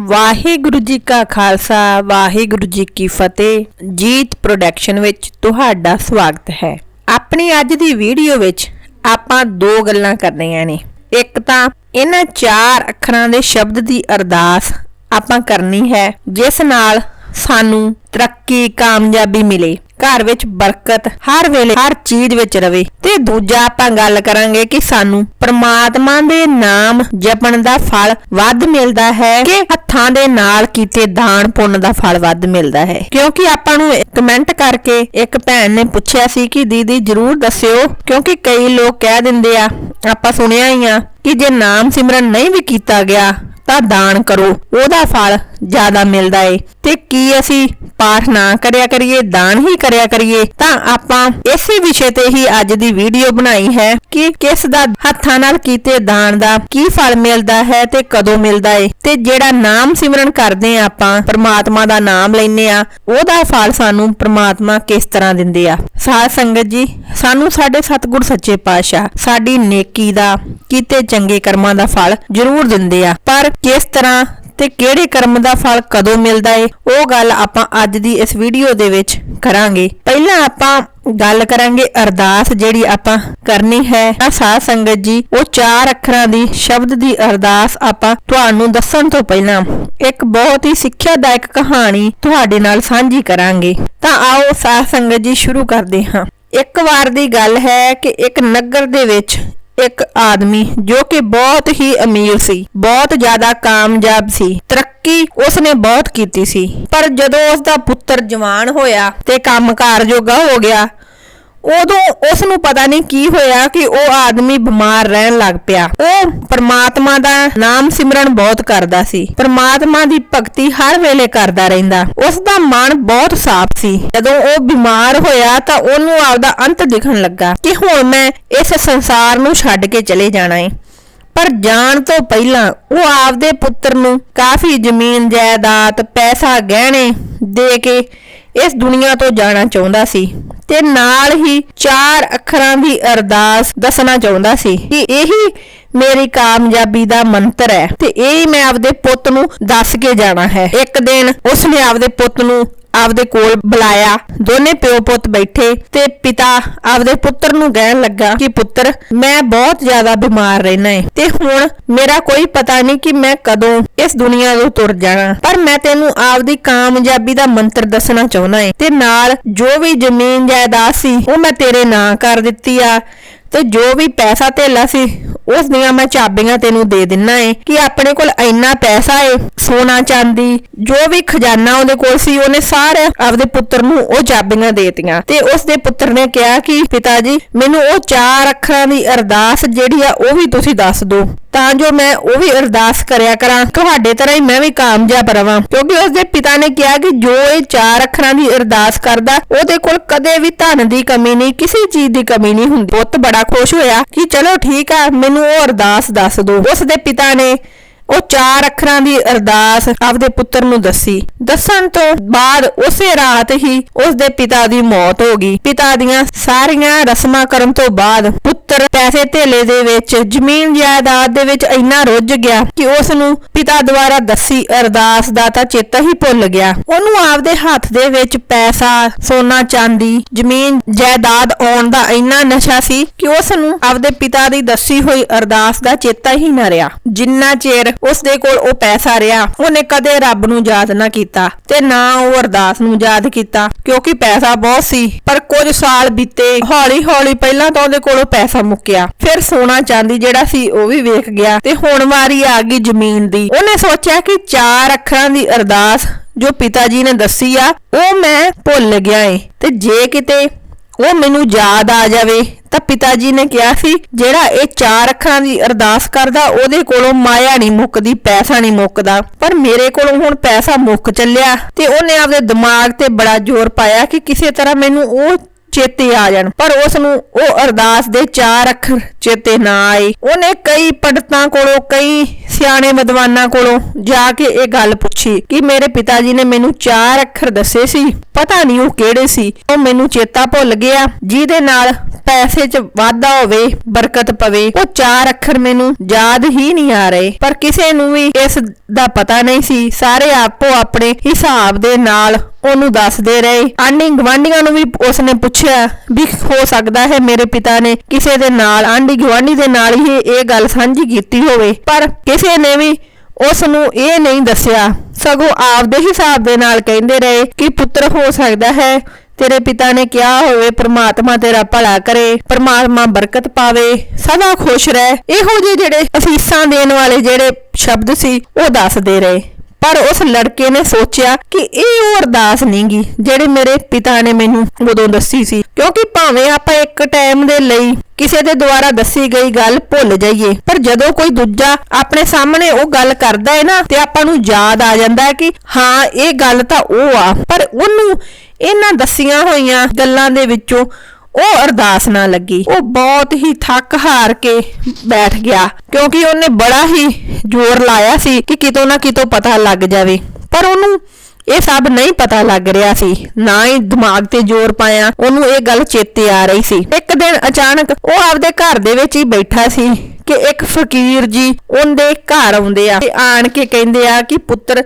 ਵਾਹਿਗੁਰੂ ਜੀ ਕਾ ਖਾਲਸਾ, ਵਾਹਿਗੁਰੂ ਜੀ ਕੀ ਫਤਿਹ। ਜੀਤ ਪ੍ਰੋਡਕਸ਼ਨ ਵਿੱਚ ਤੁਹਾਡਾ ਸਵਾਗਤ ਹੈ। ਆਪਣੀ ਅੱਜ ਦੀ ਵੀਡੀਓ ਵਿੱਚ ਆਪਾਂ ਦੋ ਗੱਲਾਂ ਕਰਨੀਆਂ ਨੇ। ਇੱਕ ਤਾਂ ਇਹਨਾਂ ਚਾਰ ਅੱਖਰਾਂ ਦੇ ਸ਼ਬਦ ਦੀ ਅਰਦਾਸ ਆਪਾਂ ਕਰਨੀ ਹੈ, ਜਿਸ ਨਾਲ ਸਾਨੂੰ ਤਰੱਕੀ, ਕਾਮਯਾਬੀ ਮਿਲੇ। ਘਰ ਵਿੱਚ ਬਰਕਤ ਹਰ ਵੇਲੇ, ਹਰ ਚੀਜ਼ ਵਿੱਚ ਰਵੇ। ਤੇ ਦੂਜਾ ਆਪਾਂ ਗੱਲ ਕਰਾਂਗੇ ਕਿ ਸਾਨੂੰ ਪ੍ਰਮਾਤਮਾ ਦੇ ਨਾਮ ਜਪਣ ਦਾ ਫਲ ਵੱਧ ਮਿਲਦਾ ਹੈ ਕਿ ਹੱਥਾਂ ਦੇ ਨਾਲ ਕੀਤੇ ਦਾਨ ਪੁੰਨ ਦਾ ਫਲ ਵੱਧ ਮਿਲਦਾ ਹੈ? ਕਿਉਂਕਿ ਆਪਾਂ ਨੂੰ ਕਮੈਂਟ ਕਰਕੇ ਇੱਕ ਭੈਣ ਨੇ ਪੁੱਛਿਆ ਸੀ ਕਿ ਦੀਦੀ ਜਰੂਰ ਦੱਸਿਓ, ਕਿਉਂਕਿ ਕਈ ਲੋਕ ਕਹਿ ਦਿੰਦੇ ਆ, ਆਪਾਂ ਸੁਣਿਆ ਹੀ ਆ ਕਿ ਜੇ ਨਾਮ ਸਿਮਰਨ ਨਹੀਂ ਵੀ ਕੀਤਾ ਗਿਆ ਤਾਂ ਦਾਨ ਕਰੋ, ਉਹਦਾ ਫਲ ਜ਼ਿਆਦਾ ਮਿਲਦਾ ਏ। ਤੇ ਕੀ ਅਸੀਂ ਪਾਠ ਨਾ ਕਰਿਆ ਕਰੀਏ, ਦਾਨ ਹੀ ਕਰਿਆ ਕਰੀਏ, ਤਾਂ ਆਪਾਂ ਇਸੇ ਵਿਸ਼ੇ ਤੇ ਹੀ ਅੱਜ ਦੀ ਵੀਡੀਓ ਬਣਾਈ ਹੈ ਕਿ ਕਿਸ ਦਾ ਹੱਥਾਂ ਨਾਲ ਕੀਤੇ ਦਾਨ ਦਾ ਕੀ ਫਲ ਮਿਲਦਾ ਹੈ ਤੇ ਕਦੋਂ ਮਿਲਦਾ ਏ। ਤੇ ਜਿਹੜਾ ਨਾਮ ਸਿਮਰਨ ਕਰਦੇ ਆ ਆਪਾਂ, ਪ੍ਰਮਾਤਮਾ ਦਾ ਨਾਮ ਲੈਨੇ ਆ, ਉਹਦਾ ਫਲ ਸਾਨੂੰ ਪ੍ਰਮਾਤਮਾ ਕਿਸ ਤਰ੍ਹਾਂ ਦਿੰਦੇ ਆ। ਸਾਧ ਸੰਗਤ ਜੀ, ਸਾਨੂੰ ਸਾਡੇ ਸਤਿਗੁਰ ਸੱਚੇ ਪਾਤਸ਼ਾਹ, ਸਾਡੀ ਨੇਕੀ ਦਾ, ਕੀਤੇ ਚੰਗੇ ਕਰਮਾਂ ਦਾ ਫਲ ਜ਼ਰੂਰ ਦਿੰਦੇ ਆ। ਪਰ ਕਿਸ ਤਰ੍ਹਾਂ ਤੇ ਕਿਹੜੇ ਕਰਮ ਦਾ ਫਲ ਕਦੋਂ ਮਿਲਦਾ ਏ? ਉਹ ਗੱਲ ਆਪਾਂ ਅੱਜ ਦੀ ਇਸ ਵੀਡੀਓ ਦੇ ਵਿੱਚ ਕਰਾਂਗੇ। ਪਹਿਲਾਂ ਆਪਾਂ ਗੱਲ ਕਰਾਂਗੇ ਅਰਦਾਸ ਜਿਹੜੀ ਆਪਾਂ ਕਰਨੀ ਹੈ। ਆ ਸਾਧ ਸੰਗਤ ਜੀ, ਉਹ ਚਾਰ ਅੱਖਰਾਂ ਦੀ ਸ਼ਬਦ ਦੀ ਅਰਦਾਸ ਆਪਾਂ ਤੁਹਾਨੂੰ ਦੱਸਣ ਤੋਂ ਪਹਿਲਾਂ ਇੱਕ ਬਹੁਤ ਹੀ ਸਿੱਖਿਆਦਾਇਕ ਕਹਾਣੀ ਤੁਹਾਡੇ ਨਾਲ ਸਾਂਝੀ ਕਰਾਂਗੇ। ਤਾਂ ਆਓ ਸਾਧ ਸੰਗਤ ਜੀ ਸ਼ੁਰੂ ਕਰਦੇ ਹਾਂ। ਇੱਕ ਵਾਰ ਦੀ ਗੱਲ ਹੈ ਕਿ ਇੱਕ ਨਗਰ ਦੇ ਵਿੱਚ ਇੱਕ ਆਦਮੀ ਜੋ ਕਿ ਬਹੁਤ ਹੀ ਅਮੀਰ ਸੀ, ਬਹੁਤ ਜ਼ਿਆਦਾ ਕਾਮਯਾਬ ਸੀ, ਤਰੱਕੀ ਉਸਨੇ ਬਹੁਤ ਕੀਤੀ ਸੀ। ਪਰ ਜਦੋਂ ਉਸ ਦਾ ਪੁੱਤਰ ਜਵਾਨ ਹੋਇਆ ਤੇ ਕੰਮਕਾਰ ਜੋਗਾ ਹੋ ਗਿਆ ਉਦੋਂ ਉਸ ਨੂੰ ਪਤਾ ਨਹੀਂ ਕੀ ਹੋਇਆ ਕਿ ਉਹ ਆਦਮੀ ਬਿਮਾਰ ਰਹਿਣ ਲੱਗ ਪਿਆ। ਉਹ ਪ੍ਰਮਾਤਮਾ ਦਾ ਨਾਮ ਸਿਮਰਨ ਬਹੁਤ ਕਰਦਾ ਸੀ। ਪ੍ਰਮਾਤਮਾ ਦੀ ਭਗਤੀ ਹਰ ਵੇਲੇ ਕਰਦਾ ਰਹਿੰਦਾ। ਉਸ ਦਾ ਮਨ ਬਹੁਤ ਸਾਫ਼ ਸੀ। ਜਦੋਂ ਉਹ ਬਿਮਾਰ ਹੋਇਆ ਤਾਂ ਉਹਨੂੰ ਆਪਦਾ ਅੰਤ ਦਿਖਣ ਲੱਗਾ ਕਿ ਹੁਣ ਮੈਂ ਇਸ ਸੰਸਾਰ ਨੂੰ ਛੱਡ ਕੇ ਚਲੇ ਜਾਣਾ ਹੈ ਪਰ ਜਾਣ ਤੋਂ ਪਹਿਲਾਂ ਉਹ ਆਪਦੇ ਪੁੱਤਰ ਨੂੰ ਕਾਫੀ ਜ਼ਮੀਨ, ਜਾਇਦਾਦ, ਪੈਸਾ, ਗਹਿਣੇ ਦੇ ਕੇ ਇਸ ਦੁਨੀਆ ਤੋਂ ਜਾਣਾ ਚਾਹੁੰਦਾ ਸੀ ਤੇ ਨਾਲ ਹੀ ਚਾਰ ਅੱਖਰਾਂ ਦੀ ਅਰਦਾਸ ਦੱਸਣਾ ਚਾਹੁੰਦਾ ਸੀ ਕਿ ਇਹੀ ਮੇਰੀ ਕਾਮਯਾਬੀ ਦਾ ਮੰਤਰ ਹੈ ਤੇ ਇਹ ਮੈਂ ਆਪਦੇ ਪੁੱਤ ਨੂੰ ਦੱਸ ਕੇ ਜਾਣਾ ਹੈ। ਇੱਕ ਦਿਨ ਉਸਨੇ ਆਪਦੇ ਪੁੱਤ ਨੂੰ ਆਪਦੇ ਕੋਲ ਬੁਲਾਇਆ। ਦੋਨੇ ਪਿਓ ਪੁੱਤ ਬੈਠੇ ਤੇ ਪਿਤਾ ਆਪਦੇ ਪੁੱਤਰ ਨੂੰ ਕਹਿਣ ਲੱਗਾ ਕਿ ਪੁੱਤਰ, ਮੈਂ ਬਹੁਤ ਜ਼ਿਆਦਾ ਬਿਮਾਰ ਰਹਿਣਾ ਹੈ ਤੇ ਹੁਣ ਮੇਰਾ ਕੋਈ ਪਤਾ ਨਹੀਂ ਕਿ ਮੈਂ ਕਦੋਂ ਇਸ ਦੁਨੀਆ ਤੋਂ ਤੁਰ ਜਾਣਾ। ਪਰ ਮੈਂ ਤੈਨੂੰ ਆਪਦੀ ਕਾਮਯਾਬੀ ਦਾ ਮੰਤਰ ਦੱਸਣਾ ਚਾਹੁੰਦਾ ਹਾਂ ਤੇ ਨਾਲ ਜੋ ਵੀ ਜ਼ਮੀਨ ਜਾਇਦਾਦ ਸੀ, ਉਹ ਮੈਂ ਤੇਰੇ ਨਾਂ ਕਰ ਦਿੱਤੀ ਆ। ਤੇ ਜੋ ਵੀ ਪੈਸਾ ਧੇਲਾ ਸੀ, ਉਸ ਦੀਆਂ ਮੈਂ ਚਾਬੀਆਂ ਤੈਨੂੰ ਦੇ ਦਿੰਨਾ ਏ ਕਿ ਆਪਣੇ ਕੋਲ ਇੰਨਾ ਪੈਸਾ ਏ, ਸੋਨਾ ਚਾਂਦੀ, ਜੋ ਵੀ ਖਜ਼ਾਨਾ ਉਹਦੇ ਕੋਲ ਸੀ, ਉਹਨੇ ਸਾਰੇ ਆਪਦੇ ਪੁੱਤਰ ਨੂੰ ਉਹ ਚਾਬੀਆਂ ਦੇਤੀਆਂ। ਤੇ ਉਸ ਦੇ ਪੁੱਤਰ ਨੇ ਕਿਹਾ ਕਿ, ਪਿਤਾ ਜੀ, ਮੈਨੂੰ ਉਹ ਚਾਰ ਅੱਖਰਾਂ ਦੀ ਅਰਦਾਸ ਜਿਹੜੀ ਆ, ਉਹ ਵੀ ਤੁਸੀਂ ਦੱਸ ਦਿਓ। ਤਾਂ ਜੋ ਮੈਂ ਉਹ ਵੀ ਅਰਦਾਸ ਕਰਿਆ ਕਰਾਂ, ਤੁਹਾਡੇ ਤਰ੍ਹਾਂ ਹੀ ਮੈਂ ਵੀ ਕਾਮਯਾਬ ਰਵਾਂ। ਕਿਉਂਕਿ ਉਸ ਦੇ ਪਿਤਾ ਨੇ ਕਿਹਾ ਕਿ ਜੋ ਇਹ ਚਾਰ ਅੱਖਰਾਂ ਦੀ ਅਰਦਾਸ ਕਰਦਾ, ਉਹਦੇ ਕੋਲ ਕਦੇ ਵੀ ਧਨ ਦੀ ਕਮੀ ਨਹੀਂ, ਕਿਸੇ ਚੀਜ਼ ਦੀ ਕਮੀ ਨਹੀਂ ਹੁੰਦੀ। ਪੁੱਤ ਬੜਾ ਖੁਸ਼ ਹੋਇਆ ਕਿ ਚਲੋ ਠੀਕ ਆ, ਮੈਨੂੰ ਉਹ ਅਰਦਾਸ ਦੱਸ ਦਿਓ ਉਸ ਦੇ ਪਿਤਾ ਨੇ ਉਹ ਚਾਰ ਅੱਖਰਾਂ ਦੀ ਅਰਦਾਸ ਆਪਦੇ ਪੁੱਤਰ ਨੂੰ ਦੱਸੀ। ਦੱਸਣ ਤੋਂ ਬਾਅਦ ਉਸੇ ਰਾਤ ਹੀ ਉਸ ਦੇ ਪਿਤਾ ਦੀ ਮੌਤ ਹੋ ਗਈ। ਪਿਤਾ ਦੀਆਂ ਸਾਰੀਆਂ ਰਸਮਾਂ ਕਰਨ ਤੋਂ ਬਾਅਦ ਪੁੱਤਰ ਪੈਸੇ ਧੇਲੇ ਦੇ ਵਿੱਚ, ਜ਼ਮੀਨ ਜਾਇਦਾਦ ਦੇ ਵਿੱਚ ਇੰਨਾ ਰੁੱਝ ਗਿਆ ਕਿ ਉਸ ਨੂੰ ਪਿਤਾ ਦੁਆਰਾ ਦੱਸੀ ਅਰਦਾਸ ਦਾ ਤਾਂ ਚੇਤਾ ਹੀ ਭੁੱਲ ਗਿਆ। ਉਹਨੂੰ ਆਪਦੇ ਹੱਥ ਦੇ ਵਿੱਚ ਪੈਸਾ, ਸੋਨਾ, ਚਾਂਦੀ, ਜ਼ਮੀਨ ਜਾਇਦਾਦ ਆਉਣ ਦਾ ਇੰਨਾ ਨਸ਼ਾ ਸੀ ਕਿ ਉਸ ਨੂੰ ਆਪਦੇ ਪਿਤਾ ਦੀ ਦੱਸੀ ਹੋਈ ਅਰਦਾਸ ਦਾ ਚੇਤਾ ਹੀ ਨਾ ਰਿਹਾ। ਜਿੰਨਾ ਚਿਰ ਉਸ ਦੇ ਕੋਲ ਉਹ ਪੈਸਾ ਰਿਹਾ। ਉਹਨੇ ਕਦੇ ਰੱਬ ਨੂੰ ਯਾਦ ਨਾ ਕੀਤਾ ਤੇ ਨਾ ਉਹ ਅਰਦਾਸ ਨੂੰ ਯਾਦ ਕੀਤਾ, ਕਿਉਂਕਿ ਪੈਸਾ ਬਹੁਤ ਸੀ, ਪਰ ਕੁਝ ਸਾਲ ਬੀਤੇ ਹੌਲੀ ਹੌਲੀ ਪਹਿਲਾਂ ਤਾਂ ਉਹਦੇ ਕੋਲੋਂ ਪੈਸਾ ਮੁੱਕਿਆ। ਫਿਰ ਸੋਨਾ ਚਾਂਦੀ ਜਿਹੜਾ ਸੀ, ਉਹ ਵੀ ਵੇਖ ਗਿਆ ਤੇ ਹੁਣ ਵਾਰੀ ਆ ਗਈ ਜ਼ਮੀਨ ਦੀ। ਉਹਨੇ ਸੋਚਿਆ ਕਿ ਚਾਰ ਅੱਖਰਾਂ ਦੀ ਅਰਦਾਸ ਜੋ ਪਿਤਾ ਜੀ ਨੇ ਦੱਸੀ ਆ, ਉਹ ਮੈਂ ਭੁੱਲ ਗਿਆ ਏ। ਤੇ ਜੇ ਕਿਤੇ ਉਹ ਮੈਨੂੰ ਯਾਦ ਆ ਜਾਵੇ। ਤਾਂ ਪਿਤਾ ਜੀ ਨੇ ਕਿਹਾ ਸੀ, ਜਿਹੜਾ ਇਹ ਚਾਰ ਅੱਖਰਾਂ ਦੀ ਅਰਦਾਸ ਕਰਦਾ, ਉਹਦੇ ਕੋਲੋਂ ਮਾਇਆ ਨਹੀਂ ਮੁੱਕਦੀ, ਪੈਸਾ ਨਹੀਂ ਮੁੱਕਦਾ। ਪਰ ਮੇਰੇ ਕੋਲੋਂ ਹੁਣ ਪੈਸਾ ਮੁੱਕ ਚੱਲਿਆ। ਤੇ ਉਹਨੇ ਆਪਦੇ ਦਿਮਾਗ ਤੇ ਬੜਾ ਜ਼ੋਰ ਪਾਇਆ ਕਿ ਕਿਸੇ ਤਰ੍ਹਾਂ ਮੈਨੂੰ ਉਹ ਚੇਤੇ ਆ ਜਾਣ। ਪਰ ਉਸ ਨੂੰ ਉਹ ਅਰਦਾਸ ਦੇ ਚਾਰ ਅੱਖਰ ਚੇਤੇ ਨਾ ਆਏ। ਉਹਨੇ ਕਈ ਪੰਡਤਾਂ ਕੋਲੋਂ, ਕਈ ਸਿਆਣੇ ਵਿਦਵਾਨਾਂ ਕੋਲੋਂ ਜਾ ਕੇ ਇਹ ਗੱਲ ਪੁੱਛੀ ਕਿ ਮੇਰੇ ਪਿਤਾ ਜੀ ਨੇ ਮੈਨੂੰ ਚਾਰ ਅੱਖਰ ਦੱਸੇ ਸੀ। ਪਤਾ ਨਹੀਂ ਉਹ ਕਿਹੜੇ ਸੀ। ਉਹ ਮੈਨੂੰ ਚੇਤਾ ਭੁੱਲ ਗਿਆ। ਜਿਹਦੇ ਨਾਲ ਪੈਸੇ 'ਚ ਵਾਧਾ ਹੋਵੇ, ਬਰਕਤ ਪਵੇ, ਉਹ ਚਾਰ ਅੱਖਰ ਮੈਨੂੰ ਯਾਦ ਹੀ ਨਹੀਂ ਆ ਰਹੇ। ਪਰ ਕਿਸੇ ਨੂੰ ਵੀ ਇਸ ਦਾ ਪਤਾ ਨਹੀਂ ਸੀ। ਸਾਰੇ ਆਪੋ ਆਪਣੇ ਹਿਸਾਬ ਦੇ ਨਾਲ ਉਹਨੂੰ ਦੱਸਦੇ ਰਹੇ। ਆਂਢੀ ਗਵਾਂਢੀਆਂ ਨੂੰ ਵੀ ਉਸਨੇ ਪੁੱਛਿਆ ਵੀ ਹੋ ਸਕਦਾ ਹੈ ਮੇਰੇ ਪਿਤਾ ਨੇ ਕਿਸੇ ਦੇ ਨਾਲ, ਆਂਢੀ ਗਵਾਂਢੀ ਦੇ ਨਾਲ ਹੀ ਇਹ ਗੱਲ ਸਾਂਝੀ ਕੀਤੀ ਹੋਵੇ। ਪਰ ਕਿਸੇ ਨੇ ਵੀ ਉਸ ਨੂੰ ਇਹ ਨਹੀਂ ਦੱਸਿਆ। ਸਗੋਂ ਆਪਦੇ ਹਿਸਾਬ ਦੇ ਨਾਲ ਕਹਿੰਦੇ ਰਹੇ ਕਿ ਪੁੱਤਰ ਹੋ ਸਕਦਾ ਹੈ, ਤੇਰੇ ਪਿਤਾ ਨੇ ਕਿਹਾ ਹੋਵੇ ਪ੍ਰਮਾਤਮਾ ਤੇਰਾ ਭਲਾ ਕਰੇ, ਪ੍ਰਮਾਤਮਾ ਬਰਕਤ ਪਾਵੇ, ਸਦਾ ਖੁਸ਼ ਰਹਿ। ਇਹੋ ਜਿਹੇ ਜਿਹੜੇ ਅਸੀਸਾਂ ਦੇਣ ਵਾਲੇ ਜਿਹੜੇ ਸ਼ਬਦ ਸੀ, ਉਹ ਦੱਸਦੇ ਰਹੇ। ਪਰ ਉਸ ਲੜਕੇ ਨੇ ਸੋਚਿਆ ਕਿ ਇਹ ਉਹ ਅਰਦਾਸ ਨਹੀਂਗੀ ਜਿਹੜੇ ਮੇਰੇ ਪਿਤਾ ਨੇ ਮੈਨੂੰ ਉਦੋਂ ਦੱਸੀ ਸੀ। ਕਿਉਂਕਿ ਭਾਵੇਂ ਆਪਾਂ ਇੱਕ ਟਾਈਮ ਦੇ ਲਈ ਕਿਸੇ ਦੇ ਦੁਆਰਾ ਦੱਸੀ ਗਈ ਗੱਲ ਭੁੱਲ ਜਾਈਏ, ਪਰ ਜਦੋਂ ਕੋਈ ਦੂਜਾ ਆਪਣੇ ਸਾਹਮਣੇ ਉਹ ਗੱਲ ਕਰਦਾ ਹੈ ਨਾ, ਤੇ ਆਪਾਂ ਨੂੰ ਯਾਦ ਆ ਜਾਂਦਾ ਹੈ ਕਿ ਹਾਂ, ਇਹ ਗੱਲ ਤਾਂ ਉਹ ਆ। ਪਰ ਉਹਨੂੰ ਇਹਨਾਂ ਦੱਸੀਆਂ ਹੋਈਆਂ ਗੱਲਾਂ ਦੇ ਵਿੱਚੋਂ ਉਹ ਅਰਦਾਸ ਨਾ ਲੱਗੀ। ਉਹ ਬਹੁਤ ਹੀ ਥੱਕ ਹਾਰ ਕੇ ਬੈਠ ਗਿਆ, ਕਿਉਂਕਿ ਉਹਨੇ ਬੜਾ ਹੀ ਜ਼ੋਰ ਲਾਇਆ ਸੀ ਕਿ ਕਿਤੋਂ ਨਾ ਕਿਤੋਂ ਪਤਾ ਲੱਗ ਜਾਵੇ। ਪਰ ਉਹਨੂੰ ਇਹ ਸਭ ਨਹੀਂ ਪਤਾ ਲੱਗ ਰਿਹਾ ਸੀ, ਨਾ ਹੀ ਦਿਮਾਗ ਤੇ ਜ਼ੋਰ ਪਾਇਆ, ਉਹਨੂੰ ਇਹ ਗੱਲ ਚੇਤੇ ਆ ਰਹੀ ਸੀ। ਇੱਕ ਦਿਨ ਅਚਾਨਕ ਉਹ ਆਪਦੇ ਘਰ ਦੇ ਵਿੱਚ ਹੀ ਬੈਠਾ ਸੀ ਕਿ ਇੱਕ ਫਕੀਰ ਜੀ ਉਹਦੇ ਘਰ ਆਉਂਦੇ ਆ ਤੇ ਆਣ ਕੇ ਕਹਿੰਦੇ ਆ ਕਿ ਪੁੱਤਰ,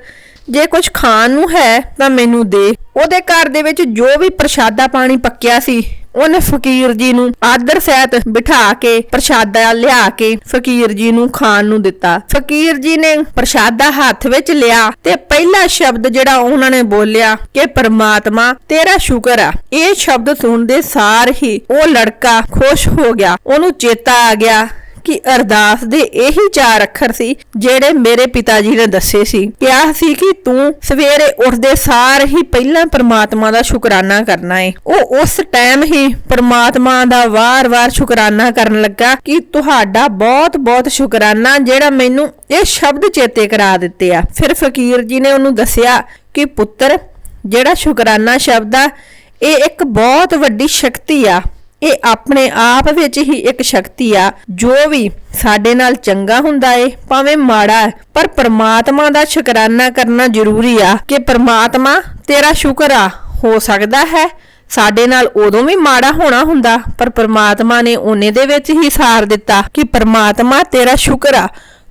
ਜੇ ਕੁਝ ਖਾਣ ਨੂੰ ਹੈ ਤਾਂ ਮੈਨੂੰ ਦੇ। ਉਹਦੇ ਘਰ ਦੇ ਵਿੱਚ ਜੋ ਵੀ ਪ੍ਰਸ਼ਾਦਾ ਪਾਣੀ ਪੱਕਿਆ ਸੀ ਉਹਨੇ ਫਕੀਰ ਜੀ ਨੂੰ ਆਦਰ ਸਹਿਤ ਬਿਠਾ ਕੇ, ਪ੍ਰਸ਼ਾਦਾ ਲਿਆ ਕੇ ਫਕੀਰ ਜੀ ਨੂੰ ਖਾਣ ਨੂੰ ਦਿੱਤਾ। ਫਕੀਰ ਜੀ ਨੇ ਪ੍ਰਸ਼ਾਦਾ ਹੱਥ ਵਿੱਚ ਲਿਆ ਤੇ ਪਹਿਲਾ ਸ਼ਬਦ ਜਿਹੜਾ ਉਹਨਾਂ ਨੇ ਬੋਲਿਆ ਕਿ ਪਰਮਾਤਮਾ, ਤੇਰਾ ਸ਼ੁਕਰ ਆ। ਇਹ ਸ਼ਬਦ ਸੁਣਦੇ ਸਾਰ ਹੀ ਉਹ ਲੜਕਾ ਖੁਸ਼ ਹੋ ਗਿਆ, ਉਹਨੂੰ ਚੇਤਾ ਆ ਗਿਆ ਕਿ ਅਰਦਾਸ ਦੇ ਇਹੀ ਚਾਰ ਅੱਖਰ ਸੀ ਜਿਹੜੇ ਮੇਰੇ ਪਿਤਾ ਜੀ ਨੇ ਦੱਸੇ ਸੀ। ਕਿਹਾ ਸੀ ਕਿ ਤੂੰ ਸਵੇਰੇ ਉੱਠਦੇ ਸਾਰ ਹੀ ਪਹਿਲਾਂ ਪ੍ਰਮਾਤਮਾ ਦਾ ਸ਼ੁਕਰਾਨਾ ਕਰਨਾ ਹੈ ਉਹ ਉਸ ਟਾਈਮ ਹੀ ਪ੍ਰਮਾਤਮਾ ਦਾ ਵਾਰ-ਵਾਰ ਸ਼ੁਕਰਾਨਾ ਕਰਨ ਲੱਗਾ ਕਿ ਤੁਹਾਡਾ ਬਹੁਤ-ਬਹੁਤ ਸ਼ੁਕਰਾਨਾ ਜਿਹੜਾ ਮੈਨੂੰ ਇਹ ਸ਼ਬਦ ਚੇਤੇ ਕਰਾ ਦਿੱਤੇ ਆ। ਫਿਰ ਫਕੀਰ ਜੀ ਨੇ ਉਹਨੂੰ ਦੱਸਿਆ ਕਿ ਪੁੱਤਰ, ਜਿਹੜਾ ਸ਼ੁਕਰਾਨਾ ਸ਼ਬਦ ਆ, ਇਹ ਇੱਕ ਬਹੁਤ ਵੱਡੀ ਸ਼ਕਤੀ ਆ। ਇਹ ਆਪਣੇ ਆਪ ਵਿੱਚ ਹੀ ਇੱਕ ਸ਼ਕਤੀ ਆ, ਜੋ ਵੀ ਸਾਡੇ ਨਾਲ ਚੰਗਾ ਹੁੰਦਾ ਏ, ਭਾਵੇਂ ਮਾੜਾ ਪਰ ਪ੍ਰਮਾਤਮਾ ਦਾ ਸ਼ੁਕਰਾਨਾ ਕਰਨਾ ਜ਼ਰੂਰੀ ਆ ਕਿ ਪ੍ਰਮਾਤਮਾ ਤੇਰਾ ਸ਼ੁਕਰ ਆ, ਹੋ ਸਕਦਾ ਹੈ ਸਾਡੇ ਨਾਲ ਉਦੋਂ ਵੀ ਮਾੜਾ ਹੋਣਾ ਹੁੰਦਾ, ਪਰ ਪ੍ਰਮਾਤਮਾ ਨੇ ਉਹਨੇ ਦੇ ਵਿੱਚ ਹੀ ਸਾਰ ਦਿੱਤਾ ਕਿ ਪ੍ਰਮਾਤਮਾ ਤੇਰਾ ਸ਼ੁਕਰ ਆ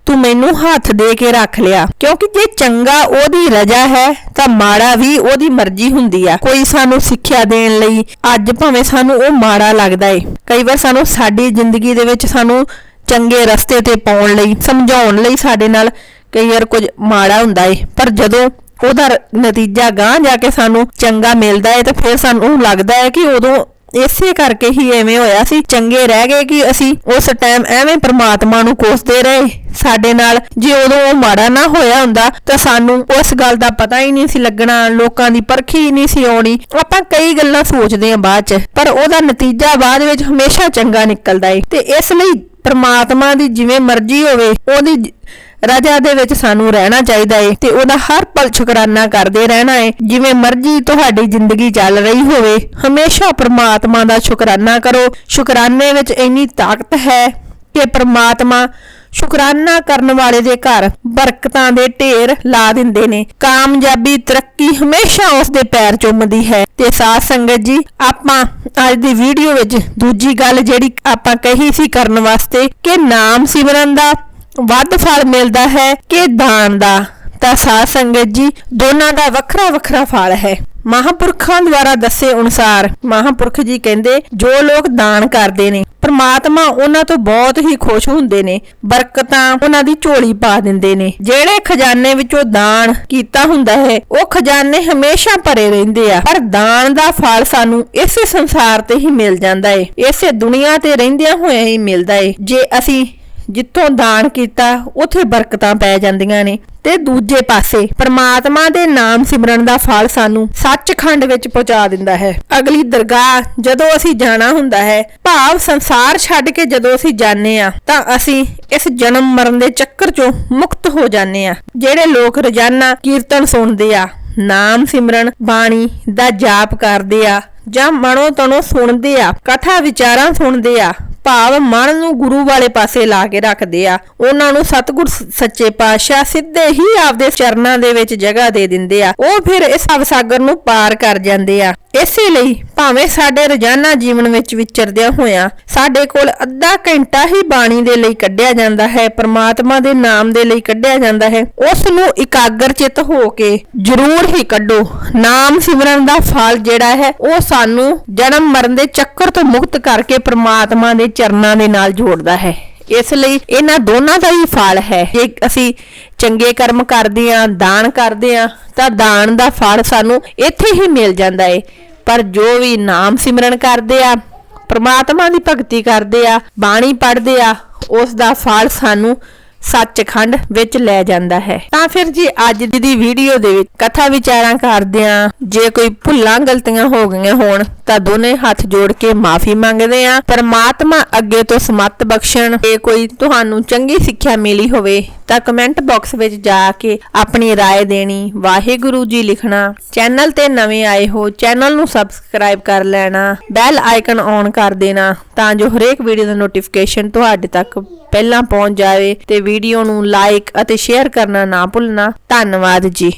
ਤੂੰ ਮੈਨੂੰ ਹੱਥ ਦੇ ਕੇ ਰੱਖ ਲਿਆ। ਕਿਉਂਕਿ ਜੇ ਚੰਗਾ ਉਹਦੀ ਰਜਾ ਹੈ, ਤਾਂ ਮਾੜਾ ਵੀ ਉਹਦੀ ਮਰਜ਼ੀ ਹੁੰਦੀ ਆ। ਕੋਈ ਸਾਨੂੰ ਸਿੱਖਿਆ ਦੇਣ ਲਈ ਅੱਜ ਭਾਵੇਂ ਸਾਨੂੰ ਉਹ ਮਾੜਾ ਲੱਗਦਾ ਏ। ਕਈ ਵਾਰ ਸਾਨੂੰ ਸਾਡੀ ਜ਼ਿੰਦਗੀ ਦੇ ਵਿੱਚ ਸਾਨੂੰ ਚੰਗੇ ਰਸਤੇ ਤੇ ਪਾਉਣ ਲਈ, ਸਮਝਾਉਣ ਲਈ ਸਾਡੇ ਨਾਲ ਕਈ ਵਾਰ ਕੁਝ ਮਾੜਾ ਹੁੰਦਾ ਏ। ਪਰ ਜਦੋਂ ਉਹਦਾ ਨਤੀਜਾ ਗਾਂ ਜਾ ਕੇ ਸਾਨੂੰ ਚੰਗਾ ਮਿਲਦਾ ਏ, ਤਾਂ ਫਿਰ ਸਾਨੂੰ ਲੱਗਦਾ ਹੈ ਕਿ ਉਦੋਂ ਇਸੇ ਕਰਕੇ ਹੀ ਐਵੇਂ ਹੋਇਆ ਸੀ। ਚੰਗੇ ਰਹਿ ਗਏ ਕਿ ਅਸੀਂ ਉਸ ਟਾਈਮ ਐਵੇਂ ਪ੍ਰਮਾਤਮਾ ਨੂੰ ਕੋਸਦੇ ਰਹੇ। ਸਾਡੇ ਨਾਲ ਜੇ ਉਦੋਂ ਉਹ ਮਾੜਾ ਨਾ ਹੋਇਆ ਹੁੰਦਾ, ਤਾਂ ਸਾਨੂੰ ਉਸ ਗੱਲ ਦਾ ਪਤਾ ਹੀ ਨਹੀਂ ਸੀ ਲੱਗਣਾ, ਲੋਕਾਂ ਦੀ ਪਰਖੀ ਹੀ ਨਹੀਂ ਸੀ ਆਉਣੀ। ਆਪਾਂ ਕਈ ਗੱਲਾਂ ਸੋਚਦੇ ਹਾਂ ਬਾਅਦ ਚ, ਪਰ ਉਹਦਾ ਨਤੀਜਾ ਬਾਅਦ ਵਿੱਚ ਹਮੇਸ਼ਾ ਚੰਗਾ ਨਿਕਲਦਾ ਏ। ਤੇ ਇਸ ਲਈ ਪ੍ਰਮਾਤਮਾ ਦੀ ਜਿਵੇਂ ਮਰਜ਼ੀ ਹੋਵੇ, ਉਹਦੀ ਰਜਾ ਦੇ ਵਿੱਚ ਸਾਨੂੰ ਰਹਿਣਾ ਚਾਹੀਦਾ ਏ ਤੇ ਉਹਦਾ ਹਰ ਪਲ ਸ਼ੁਕਰਾਨਾ ਕਰਦੇ ਰਹਿਣਾ ਏ। ਜਿਵੇਂ ਮਰਜ਼ੀ ਤੁਹਾਡੀ ਜ਼ਿੰਦਗੀ ਚੱਲ ਰਹੀ ਹੋਵੇ, ਹਮੇਸ਼ਾ ਪ੍ਰਮਾਤਮਾ ਦਾ ਸ਼ੁਕਰਾਨਾ ਕਰੋ। ਸ਼ੁਕਰਾਨੇ ਵਿੱਚ ਇੰਨੀ ਤਾਕਤ ਹੈ ਕਿ ਪ੍ਰਮਾਤਮਾ ਸ਼ੁਕਰਾਨਾ ਕਰਨ ਵਾਲੇ ਦੇ ਘਰ ਬਰਕਤਾਂ ਦੇ ਢੇਰ ਲਾ ਦਿੰਦੇ ਨੇ। ਕਾਮਯਾਬੀ ਤਰੱਕੀ ਹਮੇਸ਼ਾ ਉਸ ਦੇ ਪੈਰ ਚੁੰਮਦੀ ਹੈ। ਤੇ ਸਾਧ ਸੰਗਤ ਜੀ, ਆਪਾਂ ਅੱਜ ਦੀ ਵੀਡੀਓ ਵਿੱਚ ਦੂਜੀ ਗੱਲ ਜਿਹੜੀ ਆਪਾਂ ਕਹੀ ਸੀ ਕਰਨ ਵਾਸਤੇ ਕਿ ਨਾਮ ਸਿਮਰਨ ਦਾ ਵੱਧ ਫਲ ਮਿਲਦਾ ਹੈ ਕਿ ਦਾਨ ਦਾ। ਤਾਂ ਸਾਧ ਸੰਗਤ ਜੀ, ਦੋਨਾਂ ਦਾ ਵੱਖਰਾ ਵੱਖਰਾ ਫਲ ਹੈ। ਮਹਾਪੁਰਖਾਂ ਦੁਆਰਾ ਦੱਸੇ ਅਨੁਸਾਰ ਮਹਾਪੁਰਖ ਜੀ ਕਹਿੰਦੇ, ਜੋ ਲੋਕ ਦਾਨ ਕਰਦੇ ਨੇ, ਪ੍ਰਮਾਤਮਾ ਉਹਨਾਂ ਤੋਂ ਬਹੁਤ ਹੀ ਖੁਸ਼ ਹੁੰਦੇ ਨੇ, ਬਰਕਤਾਂ ਉਹਨਾਂ ਦੀ ਝੋਲੀ ਪਾ ਦਿੰਦੇ ਨੇ। ਜਿਹੜੇ ਖਜ਼ਾਨੇ ਵਿੱਚੋਂ ਦਾਨ ਕੀਤਾ ਹੁੰਦਾ ਹੈ, ਉਹ ਖਜ਼ਾਨੇ ਹਮੇਸ਼ਾ ਭਰੇ ਰਹਿੰਦੇ ਆ। ਪਰ ਦਾਨ ਦਾ ਫਲ ਸਾਨੂੰ ਇਸੇ ਸੰਸਾਰ ਤੇ ਹੀ ਮਿਲ ਜਾਂਦਾ ਏ। ਇਸੇ ਦੁਨੀਆ ਤੇ ਰਹਿੰਦਿਆਂ ਹੋਇਆਂ ਹੀ ਮਿਲਦਾ ਏ। ਜੇ ਅਸੀਂ ਜਿੱਥੋਂ ਦਾਨ ਕੀਤਾ, ਉਥੇ ਬਰਕਤਾਂ ਪੈ ਜਾਂਦੀਆਂ ਨੇ। ਤੇ ਦੂਜੇ ਪਾਸੇ, ਪ੍ਰਮਾਤਮਾ ਦੇ ਨਾਮ ਸਿਮਰਨ ਦਾ ਫਲ ਸਾਨੂੰ ਸੱਚਖੰਡ ਵਿੱਚ ਪਹੁੰਚਾ ਦਿੰਦਾ ਹੈ। ਅਗਲੀ ਦਰਗਾਹ, ਜਦੋਂ ਅਸੀਂ ਜਾਣਾ ਹੁੰਦਾ ਹੈ, ਭਾਵ ਸੰਸਾਰ ਛੱਡ ਕੇ ਜਦੋਂ ਅਸੀਂ ਜਾਂਦੇ ਆ ਤਾਂ ਅਸੀਂ ਇਸ ਜਨਮ ਮਰਨ ਦੇ ਚੱਕਰ ਚੋਂ ਮੁਕਤ ਹੋ ਜਾਂਦੇ ਆ ਜਿਹੜੇ ਲੋਕ ਰੋਜ਼ਾਨਾ ਕੀਰਤਨ ਸੁਣਦੇ ਆ, ਨਾਮ ਸਿਮਰਨ, ਬਾਣੀ ਦਾ ਜਾਪ ਕਰਦੇ ਆ, ਜਾਂ ਮਨੋ ਤਨੋ ਸੁਣਦੇ ਆ, ਕਥਾ ਵਿਚਾਰਾਂ ਸੁਣਦੇ ਆ ਭਾਵ ਮਨ ਨੂੰ ਗੁਰੂ ਵਾਲੇ ਪਾਸੇ ਲਾ ਕੇ ਰੱਖਦੇ ਆ। ਉਹਨਾਂ ਨੂੰ ਸਤਿਗੁਰ ਸੱਚੇ ਪਾਤਸ਼ਾਹ ਸਿੱਧੇ ਹੀ ਆਪਦੇ ਚਰਨਾਂ ਦੇ ਵਿੱਚ ਜਗ੍ਹਾ ਦੇ ਦਿੰਦੇ ਆ। ਉਹ ਫਿਰ ਇਸ ਭਵਸਾਗਰ ਨੂੰ ਪਾਰ ਕਰ ਜਾਂਦੇ ਆ। ਇਸੇ ਲਈ ਭਾਵੇਂ ਸਾਡੇ ਰੋਜ਼ਾਨਾ ਜੀਵਨ ਵਿੱਚ ਵਿਚਰਦਿਆਂ ਹੋਇਆਂ, ਸਾਡੇ ਕੋਲ ਅੱਧਾ ਘੰਟਾ ਹੀ ਬਾਣੀ ਦੇ ਲਈ ਕੱਢਿਆ ਜਾਂਦਾ ਹੈ, ਪਰਮਾਤਮਾ ਦੇ ਨਾਮ ਦੇ ਲਈ ਕੱਢਿਆ ਜਾਂਦਾ ਹੈ ਉਸ ਨੂੰ ਇਕਾਗਰ ਚਿੱਤ ਹੋ ਕੇ ਜ਼ਰੂਰ ਹੀ ਕੱਢੋ। ਨਾਮ ਸਿਮਰਨ ਦਾ ਫਲ ਜਿਹੜਾ ਹੈ, ਉਹ ਸਾਨੂੰ ਜਨਮ ਮਰਨ ਦੇ ਚੱਕਰ ਤੋਂ ਮੁਕਤ ਕਰਕੇ ਪ੍ਰਮਾਤਮਾ ਦੇ ਚਰਨਾਂ ਦੇ ਨਾਲ ਜੋੜਦਾ ਹੈ। ਇਸ ਲਈ ਇਹਨਾਂ ਦੋਨਾਂ ਦਾ ਹੀ ਫਲ ਹੈ। ਜੇ ਅਸੀਂ ਚੰਗੇ ਕਰਮ ਕਰਦੇ ਆਂ ਦਾਨ ਕਰਦੇ ਆਂ ਤਾਂ ਦਾਨ ਦਾ ਫਲ ਸਾਨੂੰ ਇੱਥੇ ਹੀ ਮਿਲ ਜਾਂਦਾ ਏ ਪਰ ਜੋ ਵੀ ਨਾਮ ਸਿਮਰਨ ਕਰਦੇ ਆ, ਪ੍ਰਮਾਤਮਾ ਦੀ ਭਗਤੀ ਕਰਦੇ ਆ, ਬਾਣੀ ਪੜ੍ਹਦੇ ਆ, ਉਸ ਦਾ ਫਲ ਸਾਨੂੰ ਸੱਚਖੰਡ ਵਿੱਚ ਲੈ ਜਾਂਦਾ ਹੈ। ਤਾਂ ਫਿਰ ਜੀ ਅੱਜ ਦੀ ਵੀਡੀਓ ਦੇ ਵਿੱਚ ਕਥਾ ਵਿਚਾਰਾਂ ਕਰਦੇ ਆ ਜੇ ਕੋਈ ਭੁੱਲਾਂ ਗਲਤੀਆਂ ਹੋ ਗਈਆਂ ਹੋਣ ਤਾਂ ਦੋਨੇ ਹੱਥ ਜੋੜ ਕੇ ਮਾਫੀ ਮੰਗਦੇ ਆ ਪਰਮਾਤਮਾ ਅੱਗੇ ਤੋਂ ਸਮਤ ਬਖਸ਼ਣ ਜੇ ਕੋਈ ਤੁਹਾਨੂੰ ਚੰਗੀ ਸਿੱਖਿਆ ਮਿਲੀ ਹੋਵੇ ਤਾਂ ਕਮੈਂਟ ਬਾਕਸ ਵਿੱਚ ਜਾ ਕੇ ਆਪਣੀ رائے ਦੇਣੀ ਵਾਹਿਗੁਰੂ ਜੀ ਲਿਖਣਾ ਚੈਨਲ ਤੇ ਨਵੇਂ ਆਏ ਹੋ ਚੈਨਲ ਨੂੰ ਸਬਸਕ੍ਰਾਈਬ ਕਰ ਲੈਣਾ ਬੈਲ ਆਈਕਨ ਔਨ ਕਰ ਦੇਣਾ ਤਾਂ ਜੋ ਹਰੇਕ ਵੀਡੀਓ ਦਾ ਨੋਟੀਫਿਕੇਸ਼ਨ ਤੁਹਾਡੇ ਤੱਕ ਪਹਿਲਾਂ ਪਹੁੰਚ ਜਾਵੇ ਤੇ ਵੀਡੀਓ ਨੂੰ ਲਾਈਕ ਅਤੇ ਸ਼ੇਅਰ ਕਰਨਾ ਨਾ ਭੁੱਲਣਾ ਧੰਨਵਾਦ ਜੀ